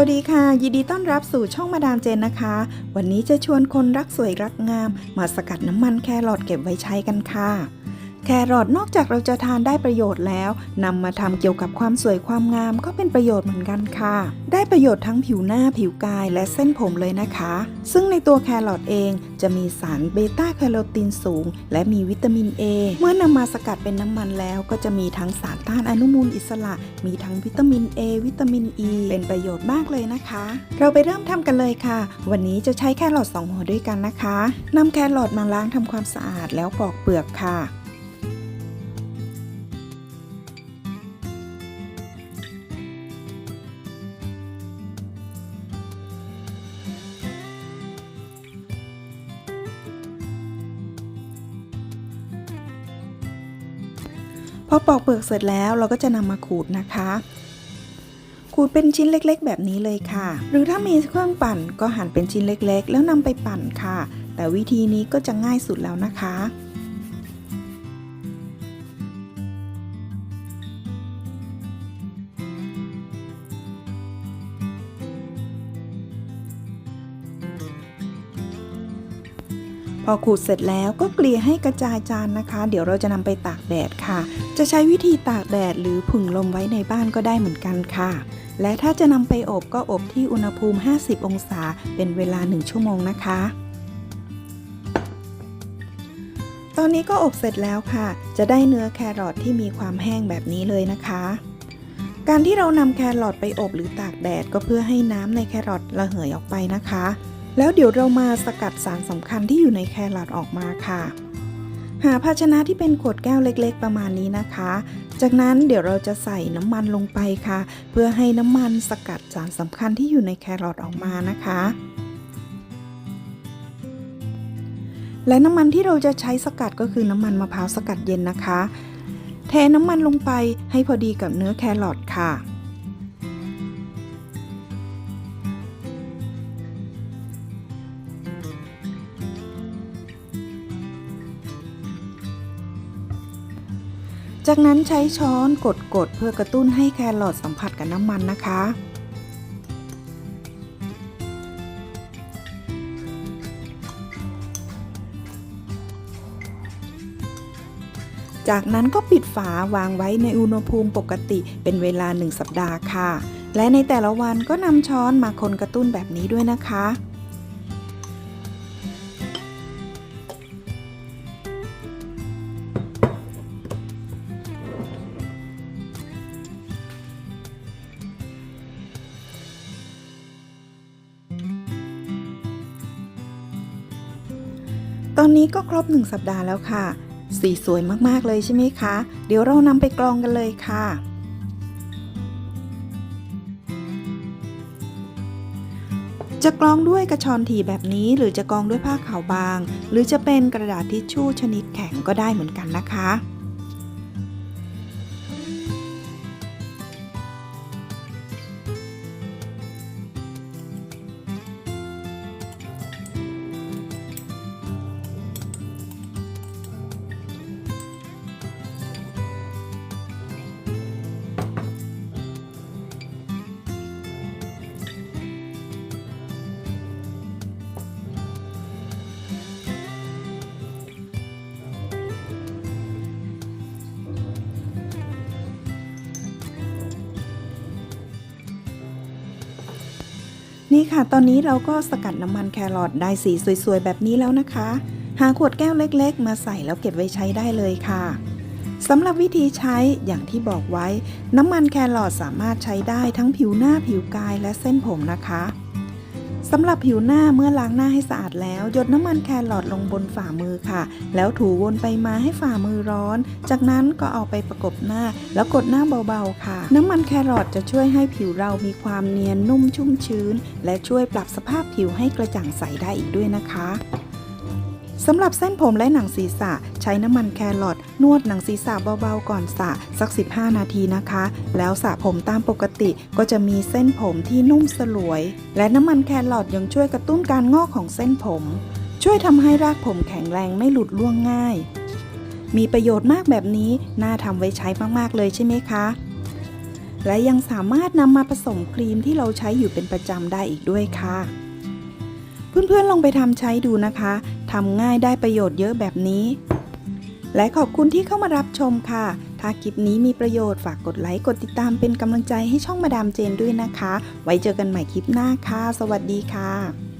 วัสดีค่ะ ยินดีต้อนรับสู่ช่องมาดามเจนนะคะ วันนี้จะชวนคนรักสวยรักงาม มาสกัดน้ำมันแครอทเก็บไว้ใช้กันค่ะ แครอทนอกจากเราจะทานได้ประโยชน์แล้วนำมาทำเกี่ยวกับความสวยความงามก็เป็นประโยชน์เหมือนกันค่ะ ได้ประโยชน์ทั้งผิวหน้าผิวกายและเส้นผมเลยนะคะ ซึ่งในตัวแครอทเองจะมีสารเบต้าแคโรทีนสูง และมีวิตามิน A เมื่อนำมาสกัดเป็นน้ำมันแล้ว ก็จะมีทั้งสารต้านอนุมูลอิสระ มีทั้งวิตามิน A วิตามิน E เป็นประโยชน์มากเลยนะคะ เราไปเริ่มทำกันเลยค่ะ วันนี้จะใช้แครอท2หัวด้วยกันนะคะนำแครอทมาล้างทำความสะอาดแล้วปอกเปลือกค่ะ พอปอกเปลือกเสร็จแล้วเราก็จะนำมาขูดนะคะ ขูดเป็นชิ้นเล็กๆ แบบนี้เลยค่ะ หรือถ้ามีเครื่องปั่นก็หั่นเป็นชิ้นเล็กๆ แล้วนำไปปั่นค่ะ แต่วิธีนี้ก็จะง่ายสุดแล้วนะคะ พอขูดเสร็จแล้วก็เกลี่ยให้กระจายจานนะคะ เดี๋ยวเราจะนำไปตากแดดค่ะ จะใช้วิธีตากแดดหรือผึ่งลมไว้ในบ้านก็ได้เหมือนกันค่ะ และถ้าจะนำไปอบก็อบที่อุณหภูมิ 50 องศา เป็นเวลา 1 ชั่วโมงนะคะ ตอนนี้ก็อบเสร็จแล้วค่ะ จะได้เนื้อแครอทที่มีความแห้งแบบนี้เลยนะคะการที่เรานำแครอทไปอบหรือตากแดดก็เพื่อให้น้ำในแครอทระเหยออกไปนะคะ แล้วเดี๋ยวเรามาสกัดสารสำคัญที่อยู่ในแครอทออกมาค่ะ หาภาชนะที่เป็นขวดแก้วเล็กๆ ประมาณนี้นะคะ จากนั้นเดี๋ยวเราจะใส่น้ำมันลงไปค่ะ เพื่อให้น้ำมันสกัดสารสำคัญที่อยู่ในแครอทออกมานะคะ และน้ำมันที่เราจะใช้สกัดก็คือน้ำมันมะพร้าวสกัดเย็นนะคะ เทน้ำมันลงไปให้พอดีกับเนื้อแครอทค่ะ จากนั้นใช้ช้อนกดๆเพื่อกระตุ้นให้แครอทสัมผัสกับน้ำมันนะคะ จากนั้นก็ปิดฝาวางไว้ในอุณหภูมิปกติเป็นเวลา 1 สัปดาห์ค่ะ และในแต่ละวันก็นำช้อนมาคนกระตุ้นแบบนี้ด้วยนะคะ ตอนนี้ก็ครบ 1 สัปดาห์แล้วค่ะ สีสวยมากๆเลยใช่ไหมคะ เดี๋ยวเรานำไปกรองกันเลยค่ะ จะกรองด้วยกระชอนถี่แบบนี้ หรือจะกรองด้วยผ้าขาวบาง หรือจะเป็นกระดาษทิชชู่ชนิดแข็งก็ได้เหมือนกันนะคะ นี่ค่ะ ตอนนี้เราก็สกัดน้ำมันแครอทได้สีสวยๆ แบบนี้แล้วนะคะ หาขวดแก้วเล็กๆ มาใส่แล้วเก็บไว้ใช้ได้เลยค่ะสำหรับวิธีใช้อย่างที่บอกไว้ น้ำมันแครอทสามารถใช้ได้ทั้งผิวหน้าผิวกายและเส้นผมนะคะ สำหรับผิวหน้าเมื่อล้างหน้าให้สะอาดแล้วหยดน้ำมันแครอทลงบนฝ่ามือค่ะ แล้วถูวนไปมาให้ฝ่ามือร้อน จากนั้นก็เอาไปประกบหน้า แล้วกดหน้าเบาๆค่ะ น้ำมันแครอทจะช่วยให้ผิวเรามีความเนียนนุ่มชุ่มชื้น และช่วยปรับสภาพผิวให้กระจ่างใสได้อีกด้วยนะคะ สำหรับเส้นผมและหนังศีรษะ ใช้น้ำมันแครอทนวดหนังศีรษะเบาๆก่อนสระสัก 15 นาทีนะคะ แล้วสระผมตามปกติก็จะมีเส้นผมที่นุ่มสลวย และน้ำมันแครอทยังช่วยกระตุ้นการงอกของเส้นผม ช่วยทำให้รากผมแข็งแรงไม่หลุดร่วงง่าย มีประโยชน์มากแบบนี้น่าทำไว้ใช้มากๆเลยใช่ไหมคะ และยังสามารถนำมาผสมครีมที่เราใช้อยู่เป็นประจำได้อีกด้วยค่ะเพื่อนๆลองไปทำใช้ดูนะคะำง่ายได้ประโยชน์เยอะแบบนี้ และขอบคุณที่เข้ามารับชมค่ะ ถ้าคลิปนี้มีประโยชน์ฝากกดไลค์กดติดตามเป็นกำลังใจให้ช่องมาดามเจนด้วยนะคะ ไว้เจอกันใหม่คลิปหน้าค่ะ สวัสดีค่ะ